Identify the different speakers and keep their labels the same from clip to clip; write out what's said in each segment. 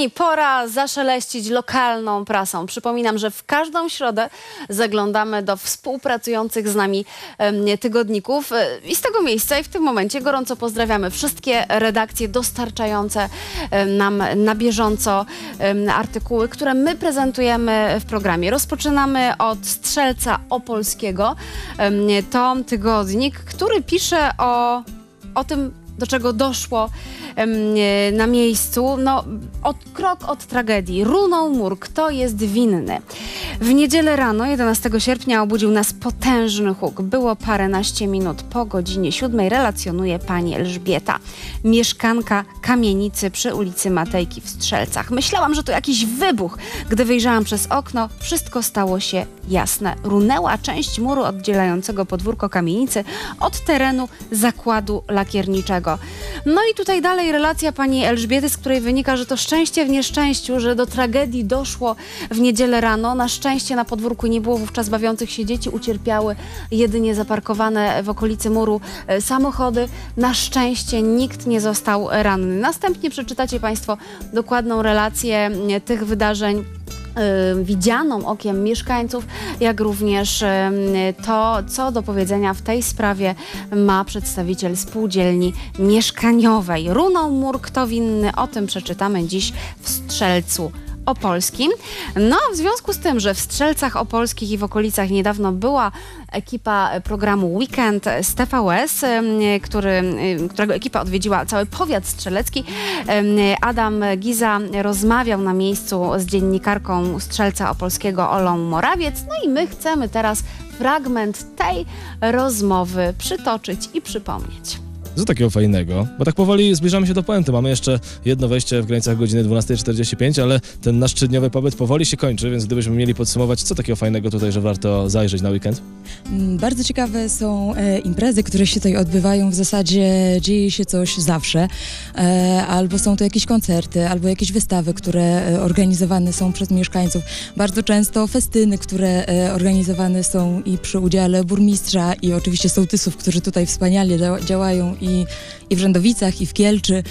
Speaker 1: Kochani, pora zaszeleścić lokalną prasą. Przypominam, że w każdą środę zaglądamy do współpracujących z nami tygodników i z tego miejsca i w tym momencie gorąco pozdrawiamy wszystkie redakcje dostarczające nam na bieżąco artykuły, które my prezentujemy w programie. Rozpoczynamy od Strzelca Opolskiego. To tygodnik, który pisze o, o tym, do czego doszło e, na miejscu. No, od, krok od tragedii. Runął mur. Kto jest winny? W niedzielę rano, 11 sierpnia, obudził nas potężny huk. Było paręnaście minut po godzinie siódmej, relacjonuje pani Elżbieta, mieszkanka kamienicy przy ulicy Matejki w Strzelcach. Myślałam, że to jakiś wybuch. Gdy wyjrzałam przez okno, wszystko stało się jasne. Runęła część muru oddzielającego podwórko kamienicy od terenu zakładu lakierniczego. No i tutaj dalej relacja pani Elżbiety, z której wynika, że to szczęście w nieszczęściu, że do tragedii doszło w niedzielę rano. Na szczęście na podwórku nie było wówczas bawiących się dzieci, ucierpiały jedynie zaparkowane w okolicy muru e, samochody. Na szczęście nikt nie został ranny. Następnie przeczytacie Państwo dokładną relację e, tych wydarzeń widzianą okiem mieszkańców, jak również y, to, co do powiedzenia w tej sprawie ma przedstawiciel spółdzielni mieszkaniowej. Runął mur, kto winny, o tym przeczytamy dziś w Strzelcu Opolskim. No, w związku z tym, że w Strzelcach Opolskich i w okolicach niedawno była ekipa programu Weekend z TVS, który, którego ekipa odwiedziła cały powiat strzelecki. Adam Giza rozmawiał na miejscu z dziennikarką Strzelca Opolskiego Olą Morawiec. No i my chcemy teraz fragment tej rozmowy przytoczyć i przypomnieć.
Speaker 2: Co takiego fajnego? Bo tak powoli zbliżamy się do puenty. Mamy jeszcze jedno wejście w granicach godziny 12.45, ale ten nasz trzydniowy pobyt powoli się kończy, więc gdybyśmy mieli podsumować, co takiego fajnego tutaj, że warto zajrzeć na weekend?
Speaker 3: Mm, Bardzo ciekawe są e, imprezy, które się tutaj odbywają. W zasadzie dzieje się coś zawsze. E, albo są to jakieś koncerty, albo jakieś wystawy, które e, organizowane są przez mieszkańców. Bardzo często festyny, które e, organizowane są i przy udziale burmistrza i oczywiście sołtysów, którzy tutaj wspaniale dzia- działają i, i w Rzędowicach, i w Kielczy.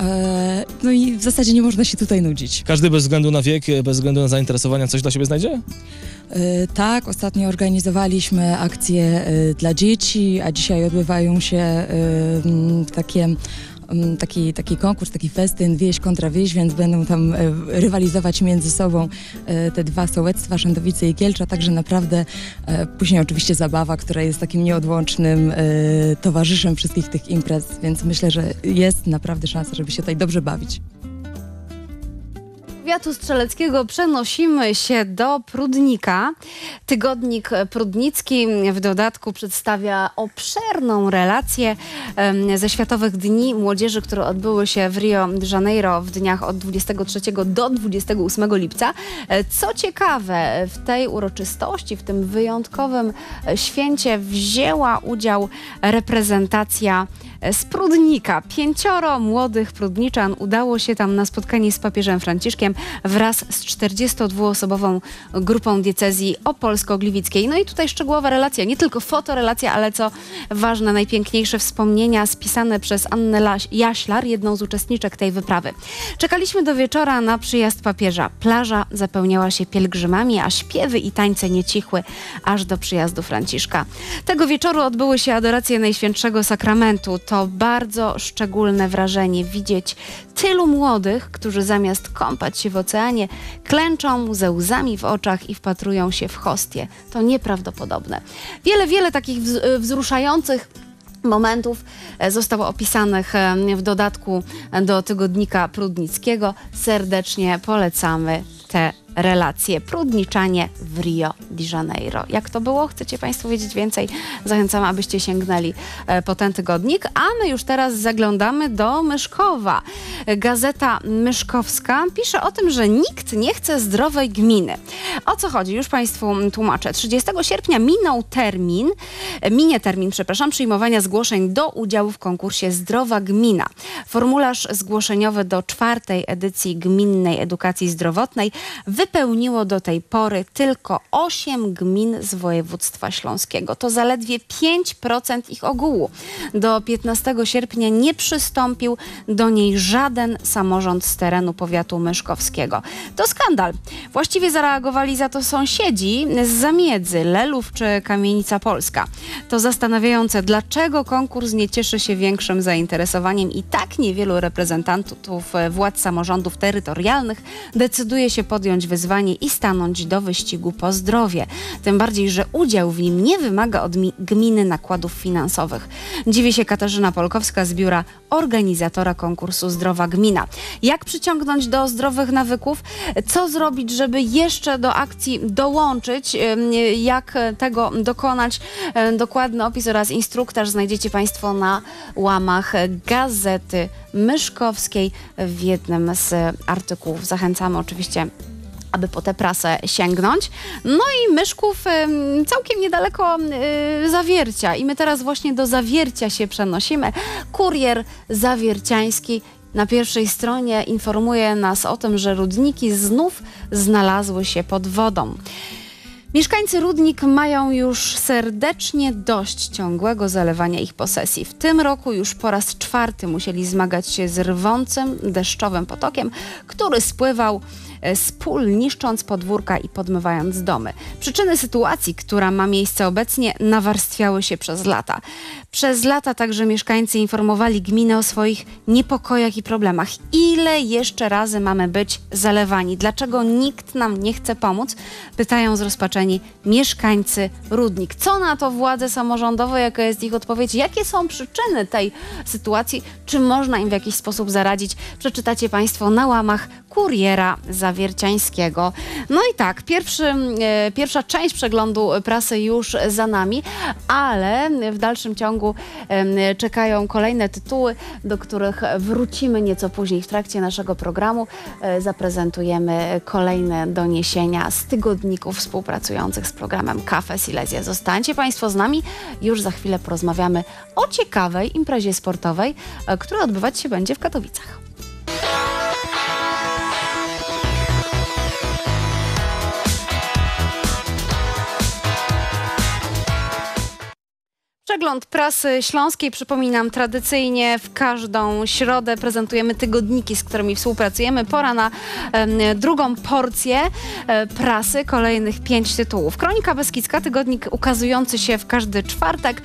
Speaker 3: E, no i w zasadzie nie można się tutaj nudzić.
Speaker 2: Każdy bez względu na wiek, bez względu na zainteresowania coś dla siebie znajdzie?
Speaker 3: E, Tak, ostatnio organizowaliśmy akcje e, dla dzieci, a dzisiaj odbywają się takie taki, taki konkurs, taki festyn wieś kontra wieś, więc będą tam e, rywalizować między sobą e, te dwa sołectwa, Szędowice i Kielcza, także naprawdę e, później oczywiście zabawa, która jest takim nieodłącznym towarzyszem wszystkich tych imprez, więc myślę, że jest naprawdę szansa, żeby się tutaj dobrze bawić.
Speaker 1: Powiatu strzeleckiego przenosimy się do Prudnika. Tygodnik Prudnicki w dodatku przedstawia obszerną relację ze Światowych Dni Młodzieży, które odbyły się w Rio de Janeiro w dniach od 23 do 28 lipca. E, Co ciekawe, w tej uroczystości, w tym wyjątkowym e, święcie wzięła udział reprezentacja e, z Prudnika. Pięcioro młodych prudniczan udało się tam na spotkanie z papieżem Franciszkiem wraz z 42-osobową grupą diecezji opolsko-gliwickiej. No i tutaj szczegółowa relacja, nie tylko fotorelacja, ale co ważne, najpiękniejsze wspomnienia spisane przez Annę Jaślar, jedną z uczestniczek tej wyprawy. Czekaliśmy do wieczora na przyjazd papieża. Plaża zapełniała się pielgrzymami, a śpiewy i tańce nie cichły aż do przyjazdu Franciszka. Tego wieczoru odbyły się adoracje Najświętszego Sakramentu. To bardzo szczególne wrażenie widzieć tylu młodych, którzy zamiast kąpać się w oceanie, klęczą ze łzami w oczach i wpatrują się w hostię. To nieprawdopodobne. Wiele, wiele takich wz- wzruszających momentów e, zostało opisanych e, w dodatku do tygodnika Prudnickiego. Serdecznie polecamy te relacje. Prudniczanie w Rio de Janeiro. Jak to było? Chcecie Państwo wiedzieć więcej? Zachęcam, abyście sięgnęli e, po ten tygodnik. A my już teraz zaglądamy do Myszkowa. Gazeta Myszkowska pisze o tym, że nikt nie chce zdrowej gminy. O co chodzi? Już Państwu tłumaczę. 30 sierpnia minął termin, e, minie termin, przepraszam, przyjmowania zgłoszeń do udziału w konkursie Zdrowa Gmina. Formularz zgłoszeniowy do czwartej edycji Gminnej Edukacji Zdrowotnej wypełniło do tej pory tylko 8 gmin z województwa śląskiego. To zaledwie 5% ich ogółu. Do 15 sierpnia nie przystąpił do niej żaden samorząd z terenu powiatu myszkowskiego. To skandal. Właściwie zareagowali za to sąsiedzi z Zamiedzy, Lelów czy Kamienica Polska. To zastanawiające, dlaczego konkurs nie cieszy się większym zainteresowaniem i tak niewielu reprezentantów e, władz samorządów terytorialnych decyduje się podjąć wyzwanie i stanąć do wyścigu po zdrowie. Tym bardziej, że udział w nim nie wymaga od mi- gminy nakładów finansowych. Dziwi się Katarzyna Polkowska z biura organizatora konkursu Zdrowa Gmina. Jak przyciągnąć do zdrowych nawyków? Co zrobić, żeby jeszcze do akcji dołączyć? Jak tego dokonać? Dokładny opis oraz instruktaż znajdziecie Państwo na łamach Gazety Myszkowskiej w jednym z artykułów. Zachęcamy oczywiście aby po tę prasę sięgnąć. No i Myszków em, całkiem niedaleko Zawiercia. I my teraz właśnie do Zawiercia się przenosimy. Kurier zawierciański na pierwszej stronie informuje nas o tym, że rudniki znów znalazły się pod wodą. Mieszkańcy Rudnik mają już serdecznie dość ciągłego zalewania ich posesji. W tym roku już po raz czwarty musieli zmagać się z rwącym, deszczowym potokiem, który spływał z pól, niszcząc podwórka i podmywając domy. Przyczyny sytuacji, która ma miejsce obecnie, nawarstwiały się przez lata. Przez lata także mieszkańcy informowali gminę o swoich niepokojach i problemach. Ile jeszcze razy mamy być zalewani? Dlaczego nikt nam nie chce pomóc? Pytają zrozpaczeni mieszkańcy Rudnik. Co na to władze samorządowe? Jaka jest ich odpowiedź? Jakie są przyczyny tej sytuacji? Czy można im w jakiś sposób zaradzić? Przeczytacie Państwo na łamach Kuriera Zawierciańskiego. No i tak, pierwszy, e, pierwsza część przeglądu prasy już za nami, ale w dalszym ciągu czekają kolejne tytuły, do których wrócimy nieco później w trakcie naszego programu. E, Zaprezentujemy kolejne doniesienia z tygodników współpracujących z programem Cafe Silesia. Zostańcie Państwo z nami, już za chwilę porozmawiamy o ciekawej imprezie sportowej, e, która odbywać się będzie w Katowicach. Przegląd prasy śląskiej, przypominam, tradycyjnie w każdą środę prezentujemy tygodniki, z którymi współpracujemy. Pora na drugą porcję e, prasy, kolejnych pięć tytułów. Kronika Beskidzka, tygodnik ukazujący się w każdy czwartek,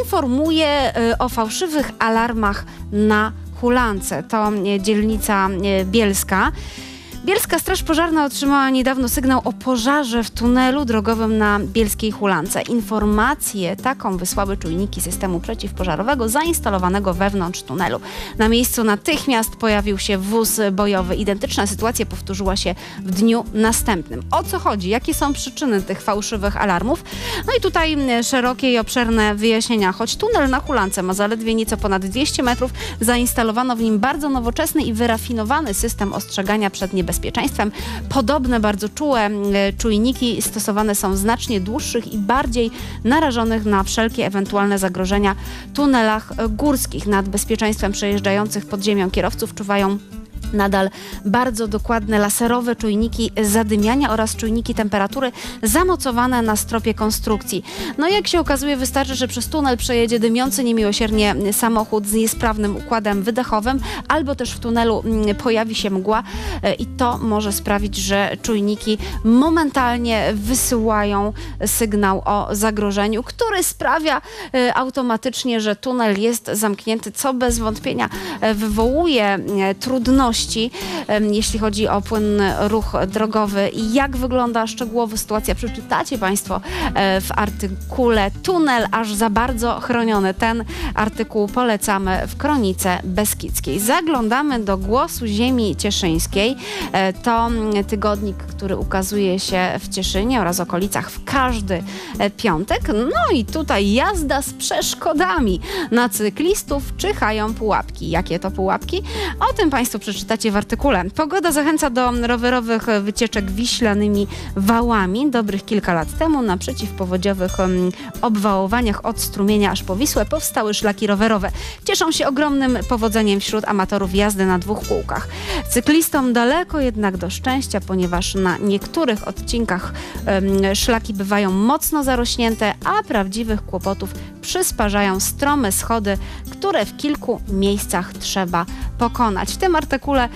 Speaker 1: informuje e, o fałszywych alarmach na Hulance. To dzielnica e, Bielska. Bielska Straż Pożarna otrzymała niedawno sygnał o pożarze w tunelu drogowym na Bielskiej Hulance. Informację taką wysłały czujniki systemu przeciwpożarowego zainstalowanego wewnątrz tunelu. Na miejscu natychmiast pojawił się wóz bojowy. Identyczna sytuacja powtórzyła się w dniu następnym. O co chodzi? Jakie są przyczyny tych fałszywych alarmów? No i tutaj m, szerokie i obszerne wyjaśnienia. Choć tunel na Hulance ma zaledwie nieco ponad 200 metrów, zainstalowano w nim bardzo nowoczesny i wyrafinowany system ostrzegania przed niebezpieczeństwem. Podobne, bardzo czułe m, czujniki stosowane są w znacznie dłuższych i bardziej narażonych na wszelkie ewentualne zagrożenia tunelach e, górskich. Nad bezpieczeństwem przejeżdżających pod ziemią kierowców czuwają Nadal bardzo dokładne laserowe czujniki zadymiania oraz czujniki temperatury zamocowane na stropie konstrukcji. No jak się okazuje, wystarczy, że przez tunel przejedzie dymiący niemiłosiernie samochód z niesprawnym układem wydechowym, albo też w tunelu mm, pojawi się mgła e, i to może sprawić, że czujniki momentalnie wysyłają sygnał o zagrożeniu, który sprawia e, automatycznie, że tunel jest zamknięty, co bez wątpienia e, wywołuje trudności, jeśli chodzi o płynny ruch drogowy. I jak wygląda szczegółowo sytuacja, przeczytacie Państwo e, w artykule Tunel aż za bardzo chroniony. Ten artykuł polecamy w Kronice Beskidzkiej. Zaglądamy do Głosu Ziemi Cieszyńskiej. E, To tygodnik, który ukazuje się w Cieszynie oraz okolicach w każdy e, piątek. No i tutaj jazda z przeszkodami. Na cyklistów czyhają pułapki. Jakie to pułapki? O tym Państwo przeczytają przeczytacie w artykule. Pogoda zachęca do rowerowych wycieczek wiślanymi wałami. Dobrych kilka lat temu na przeciwpowodziowych obwałowaniach od strumienia aż po Wisłę powstały szlaki rowerowe. Cieszą się ogromnym powodzeniem wśród amatorów jazdy na dwóch kółkach. Cyklistom daleko jednak do szczęścia, ponieważ na niektórych odcinkach szlaki bywają mocno zarośnięte, a prawdziwych kłopotów przysparzają strome schody, które w kilku miejscach trzeba pokonać. W tym artykule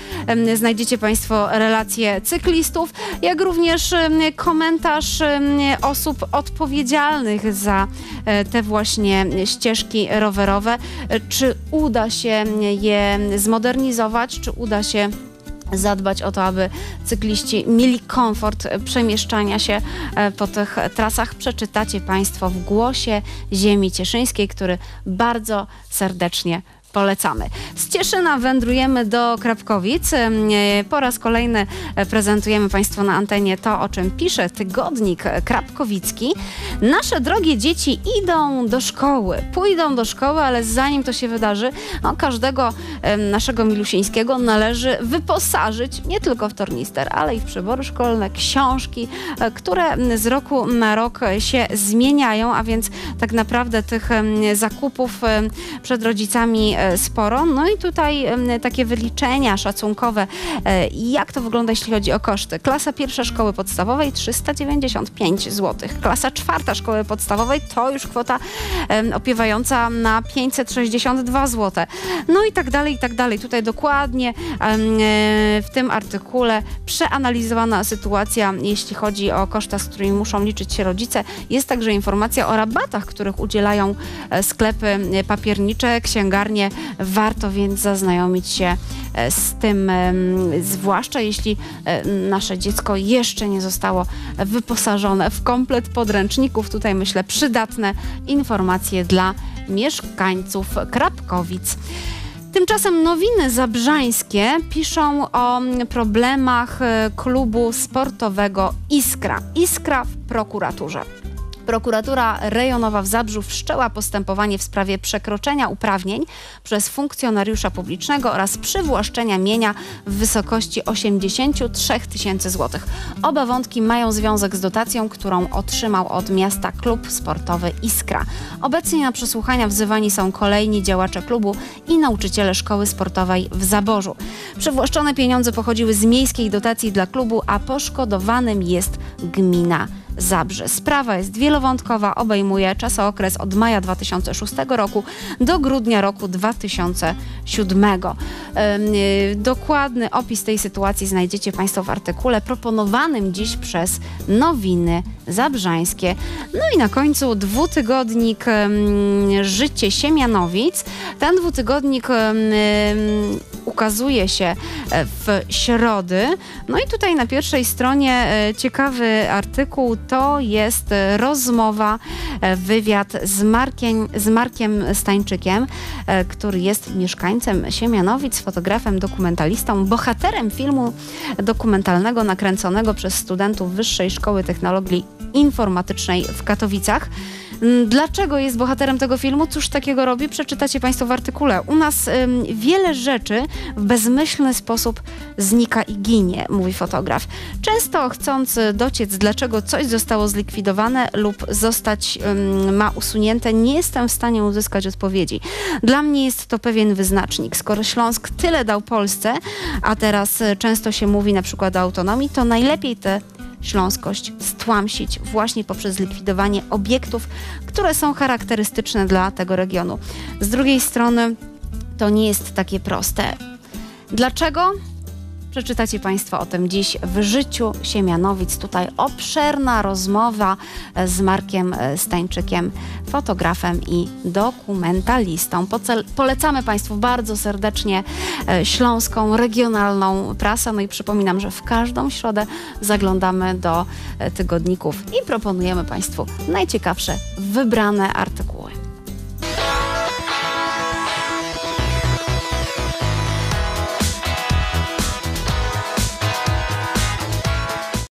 Speaker 1: znajdziecie Państwo relacje cyklistów, jak również komentarz osób odpowiedzialnych za e, te właśnie ścieżki rowerowe. E, Czy uda się je zmodernizować, czy uda się zadbać o to, aby cykliści mieli komfort przemieszczania się e, po tych trasach. Przeczytacie Państwo w głosie Ziemi Cieszyńskiej, który bardzo serdecznie polecamy. Z Cieszyna wędrujemy do Krapkowic. E, Po raz kolejny e, prezentujemy Państwu na antenie to, o czym pisze tygodnik Krapkowicki. Nasze drogie dzieci idą do szkoły. Pójdą do szkoły, ale zanim to się wydarzy, no, każdego naszego milusińskiego należy wyposażyć nie tylko w tornister, ale i w przybory szkolne, książki, e, które z roku na rok się zmieniają, a więc tak naprawdę tych zakupów przed rodzicami sporo. No i tutaj takie wyliczenia szacunkowe, e, jak to wygląda, jeśli chodzi o koszty. Klasa pierwsza szkoły podstawowej 395 zł. Klasa czwarta szkoły podstawowej to już kwota opiewająca na 562 zł. No i tak dalej, i tak dalej. Tutaj dokładnie e, w tym artykule przeanalizowana sytuacja, jeśli chodzi o koszta, z którymi muszą liczyć się rodzice. Jest także informacja o rabatach, których udzielają e, sklepy e, papiernicze, księgarnie. Warto więc zaznajomić się e, z tym, zwłaszcza jeśli e, nasze dziecko jeszcze nie zostało wyposażone w komplet podręczników. Tutaj myślę przydatne informacje dla mieszkańców Krapkowic. Tymczasem nowiny zabrzańskie piszą o problemach e, klubu sportowego Iskra. Iskra w prokuraturze. Prokuratura rejonowa w Zabrzu wszczęła postępowanie w sprawie przekroczenia uprawnień przez funkcjonariusza publicznego oraz przywłaszczenia mienia w wysokości 83 tysięcy złotych. Oba wątki mają związek z dotacją, którą otrzymał od miasta klub sportowy Iskra. Obecnie na przesłuchania wzywani są kolejni działacze klubu i nauczyciele szkoły sportowej w Zaborzu. Przywłaszczone pieniądze pochodziły z miejskiej dotacji dla klubu, a poszkodowanym jest gmina. Zabrze. Sprawa jest wielowątkowa, obejmuje czasookres od maja 2006 roku do grudnia roku 2007. Em, y, Dokładny opis tej sytuacji znajdziecie Państwo w artykule proponowanym dziś przez Nowiny Zabrzańskie. No i na końcu dwutygodnik Życie Siemianowic. Ten dwutygodnik ukazuje się e, w środy. No i tutaj na pierwszej stronie e, ciekawy artykuł to jest e, rozmowa, wywiad z Markiem, z Markiem Stańczykiem, który jest mieszkańcem Siemianowic, fotografem, dokumentalistą, bohaterem filmu dokumentalnego nakręconego przez studentów Wyższej Szkoły Technologii Informatycznej w Katowicach. Mm, Dlaczego jest bohaterem tego filmu? Cóż takiego robi? Przeczytacie Państwo w artykule. U nas ym, wiele rzeczy w bezmyślny sposób znika i ginie, mówi fotograf. Często chcąc dociec, dlaczego coś zostało zlikwidowane lub zostać ym, ma usunięte, nie jestem w stanie uzyskać odpowiedzi. Dla mnie jest to pewien wyznacznik. Skoro Śląsk tyle dał Polsce, a teraz y, często się mówi na przykład o autonomii, to najlepiej te śląskość stłamsić właśnie poprzez likwidowanie obiektów, które są charakterystyczne dla tego regionu. Z drugiej strony to nie jest takie proste. Dlaczego? Przeczytacie Państwo o tym dziś w życiu Siemianowic. Tutaj obszerna rozmowa e, z Markiem e, Stańczykiem, fotografem i dokumentalistą. Polecamy Państwu bardzo serdecznie e, śląską, regionalną prasę. No i przypominam, że w każdą środę zaglądamy do tygodników i proponujemy Państwu najciekawsze, wybrane artykuły.